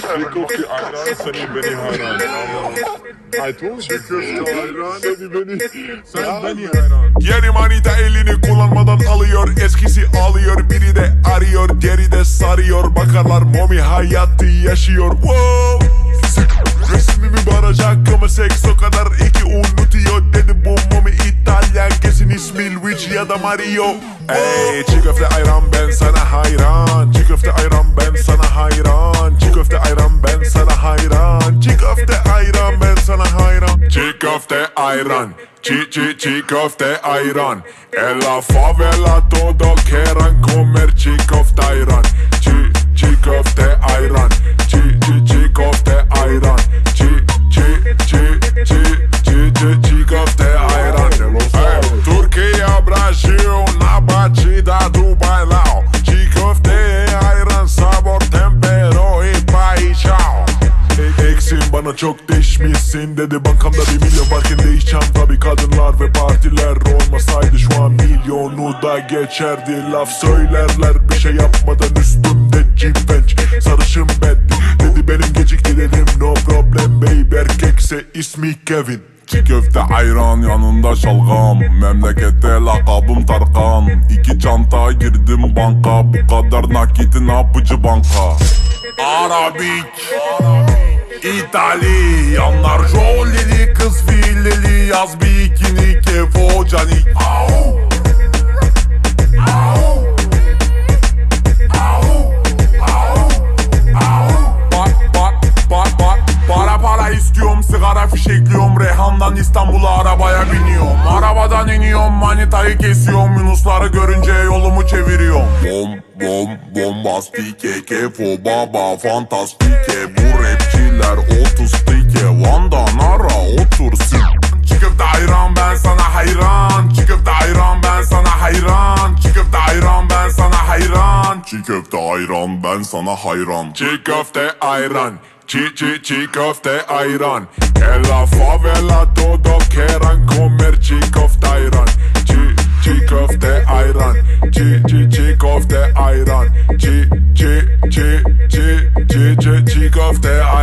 Köfte ayran seni beni hayran. I told you. Köfte ayran seni beni. Sen beni hayran. Yeni manita elini kullanmadan alıyor Eskisi alıyor. Biri de arıyor Diğeri de sarıyor. Bakarlar momi hayatı yaşıyor. Wow! Resmimi baracak ama seks o kadar iki unutuyor. Dedi bu momi İtalyan kesin ismi Luigi ya da Mario. Ey çiğ köfte ayran ben sana hayran. Çiğ köfte ayran ben sana hayran. Çiğ Çiğ köfte ayran. Çiğ çiğ çiğ köfte ayran. En la favela todo quieran comer çiğ köfte ayran. Çiğ çiğ köfte ayran. Çiğ çiğ çiğ köfte ayran. Çiğ çiğ çiğ çiğ çiğ çiğ çiğ köfte bana çok değişmişsin dedi. Bankamda bir milyon varken değişeceğim. Tabi Kadınlar ve partiler olmasaydı şu an milyonu da geçerdi. Laf söylerler bir şey yapmadan üstümde cimbenç. Sarışın beddi dedi. Benim geciktirelim no problem baby. Erkekse ismi Kevin. Çiğ köfte ayran yanında şalgam. Memlekette lakabım Tarkan. İki çanta girdim banka. Bu kadar nakiti ne yapıcı banka? Arabik İtalyanlar jolili kız fileli Yaz bikini kefo canik. Au! Au! Au! Au! Au! Bak bak bak bak Para para istiyorum sigara fişekliyorum Rehan'dan İstanbul'a arabaya biniyorum. Arabadan iniyorum manitayı kesiyorum. Yunusları görünce yolumu çeviriyorum. Bom bom bombastike Kefo baba fantastike Bu rapçiler otustike Van'dan ara otursun Çiğ köfte ayran ben sana hayran. Çiğ köfte ayran ben sana hayran. Çiğ köfte ayran ben sana hayran. Çiğ köfte ayran ben sana hayran. Çiğ köfte ayran. Çiğ çiğ çiğ köfte ayran. En la favela todo quieran comer çiğ köfte ayran. Çiğ çiğ köfte ayran. Çiğ çiğ çiğ köfte ayran. Çiğ çiğ çiğ çiğ çiğ çiğ köfte ayran